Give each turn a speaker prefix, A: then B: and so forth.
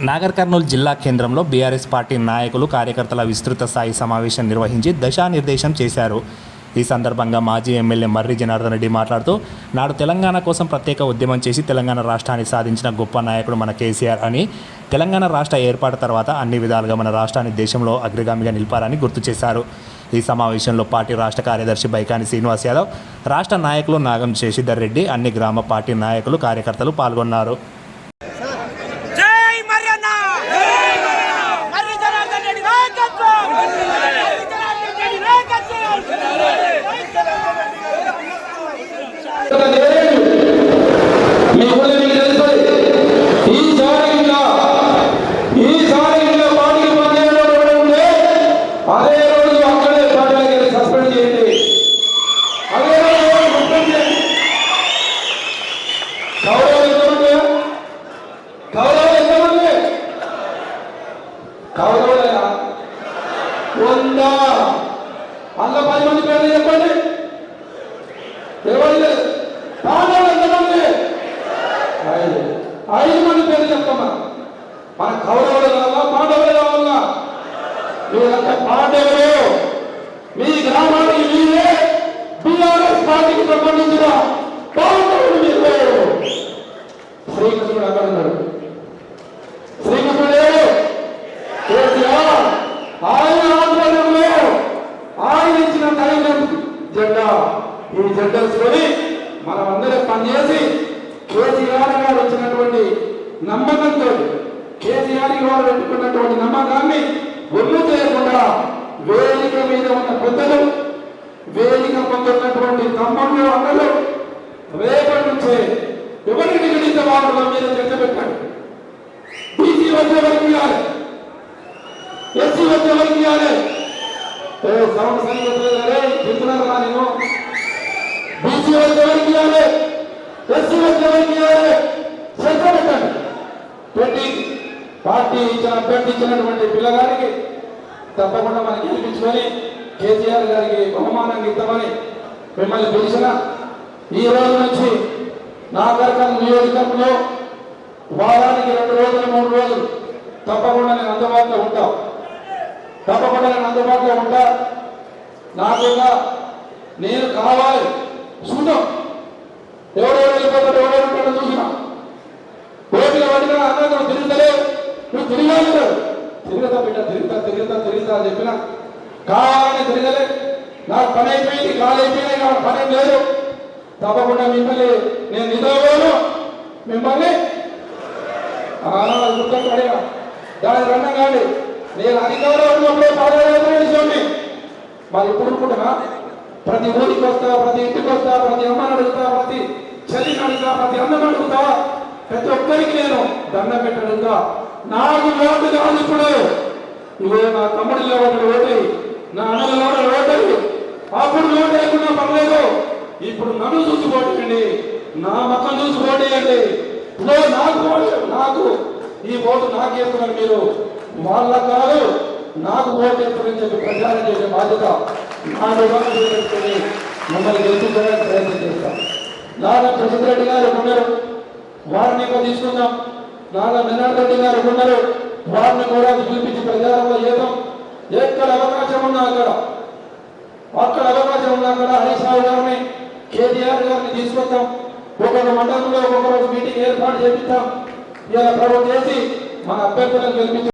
A: నాగర్ కర్నూలు జిల్లా కేంద్రంలో BRS party నాయకులు కార్యకర్తల విస్తృత స్థాయి సమావేశం నిర్వహించి దశానిర్దేశం చేశారు. ఈ సందర్భంగా మాజీ ఎమ్మెల్యే మర్రి జనార్దన్ రెడ్డి మాట్లాడుతూ నాడు తెలంగాణ కోసం ప్రత్యేక ఉద్యమం చేసి తెలంగాణ రాష్ట్రాన్ని సాధించిన గొప్ప నాయకుడు మన కేసీఆర్ అని తెలంగాణ రాష్ట్ర ఏర్పాటు తర్వాత అన్ని విధాలుగా మన రాష్ట్రాన్ని దేశంలో అగ్రగామిగా నిలిపారని గుర్తు చేశారు. ఈ సమావేశంలో పార్టీ రాష్ట్ర కార్యదర్శి బైకాని శ్రీనివాస్ యాదవ్ రాష్ట్ర నాయకులు నాగం శశిధర్ రెడ్డి అన్ని గ్రామ పార్టీ నాయకులు కార్యకర్తలు పాల్గొన్నారు
B: జై మరియన్న మరి జనార్దన్ రెడ్డి నాయకత్వం మరి జనార్దన్ రెడ్డి నాయకత్వం
C: మీ ఊళ్ళో మీకు తెలుస్తుంది ఈసారి ఇంకా ఈసారి ఇంకా పార్టీకి పనిచేయడం ఎవరు ఉంటే అదే రోజు అక్కడే పార్టీలకి సస్పెండ్ చేయండి అదే రోజు సస్పెండ్ చేయండి కౌరవం ఎంతమంది కౌరవం ఎంతమంది కౌరవులేనా ఉందా అందులో పది మంది పేర్లు చెప్పండి. ఎవరు లేదు పాండవులు ఎంతమంది? ఐదు. ఐదు మంది పేర్లు చెప్తామా మన కౌరవులు కావాలా? పాండవులు కావాలా? మీరంతా పాండవులు. మీ గ్రామానికి మీరే బీఆర్ఎస్ పార్టీకి సంబంధించిన పాండవులు మీరు. శ్రీకృష్ణుడు అక్కడ ఉన్నాడు. శ్రీకృష్ణుడు ఈ జెండా తీసుకొని మనం అందరం పనిచేసి కేసీఆర్ గారు వచ్చినటువంటి నమ్మకంతో కేసీఆర్ గారు పెట్టుకున్నటువంటి నమ్మకాన్ని ఒళ్ళు చేయకుండా వేదిక మీద ఉన్న పెద్దలు వేదిక పొందుతున్నటువంటి తమ్ముళ్ళు అన్నలు రేపటి నుంచే ఎవరికి నిగడిత వాళ్ళ మీద చర్చ పెట్టండి బీసీ వచ్చే వరకు ఇవ్వాలి ఎస్సీ వచ్చే వరకు ఇవ్వాలి సంవత్సరం చెప్తున్నారా నేను. పెట్టండి పెట్టి పార్టీ ఇచ్చిన అభ్యర్థి ఇచ్చినటువంటి పిల్లగారికి తప్పకుండా మనం గెలిపించుకొని కేసీఆర్ గారికి బహుమానం ఇద్దామని మిమ్మల్ని పిలిచిన ఈ రోజు నుంచి నాగరికం నియోజకవర్గంలో వారానికి రెండు రోజులు మూడు రోజులు తప్పకుండా నేను అందుబాటులో ఉంటా. తప్పకుండా నేను అందుబాటులో ఉంటా. నాకు నేను కావాలి. చూద్దాం చూసినా. ఓపిక పడిన అన్నదం తిరుగుతలేవు నువ్వు తిరిగాను తిరుగుతా బిడ్డ తిరుగుతా తిరుగుతా తిరుగుతా అని చెప్పిన. కావాలని తిరగలే. నాకు పని అయిపోయింది కాలు అయిపోయినాయి కాబట్టి పని లేదు. తప్పకుండా మిమ్మల్ని నేను నిద్రపోను. మిమ్మల్ని గుర్తొక్కడిగా దాని రండం కాదు. నేను అధికారంలో ఉన్నప్పుడే పాదయాత్ర మరి ఇప్పుడు అనుకుంటున్నా? ప్రతి ఊరికి వస్తా ప్రతి ఇంటికి వస్తా ప్రతి అమ్మని అడుగుతా అడుగుతా ప్రతి అన్నం అడుగుతా ప్రతి ఒక్కరికి నేను దండం పెట్టడుగుతా నాకు ఓటు కాదు ఇప్పుడు. ఇవే నా తమ్ముడిలో ఒకటి ఓటు నా అన్నలో ఒకటి అప్పుడు ఓటు లేకుండా పర్లేదు. ఇప్పుడు నన్ను చూసి ఓటేయండి నా మక్కను చూసి ఓటేయండి ఇదో నాకు నాకు. ఈ ఓటు నాకు వేస్తున్నారు మీరు. వాళ్ళ కాదు నాకు ఓటు వేస్తారని చెప్పి ప్రచారం చేసే బాధ్యత నా విభాగం మమ్మల్ని గెలిపించడానికి నారా ప్రసిద్ధ రెడ్డి గారు ఉన్నారు. వారిని కూడా తీసుకుందాం. నారా నినాథ్ రెడ్డి గారు ఉన్నారు. వారిని కూడా పిలిపించి ప్రచారంలో చేద్దాం. ఎక్కడ అవకాశం ఉన్నా అక్కడ. అక్కడ అవకాశం ఉన్నా అక్కడ హరీశ్రావు గారిని కేటీఆర్ గారిని తీసుకొద్దాం. ఒక్కొక్క మండలంలో ఒక్కొక్క రోజు మీటింగ్ ఏర్పాటు చేపిస్తాం ఇలా ప్రభుత్వం చేసి మన అభ్యర్థులను గెలిపించాం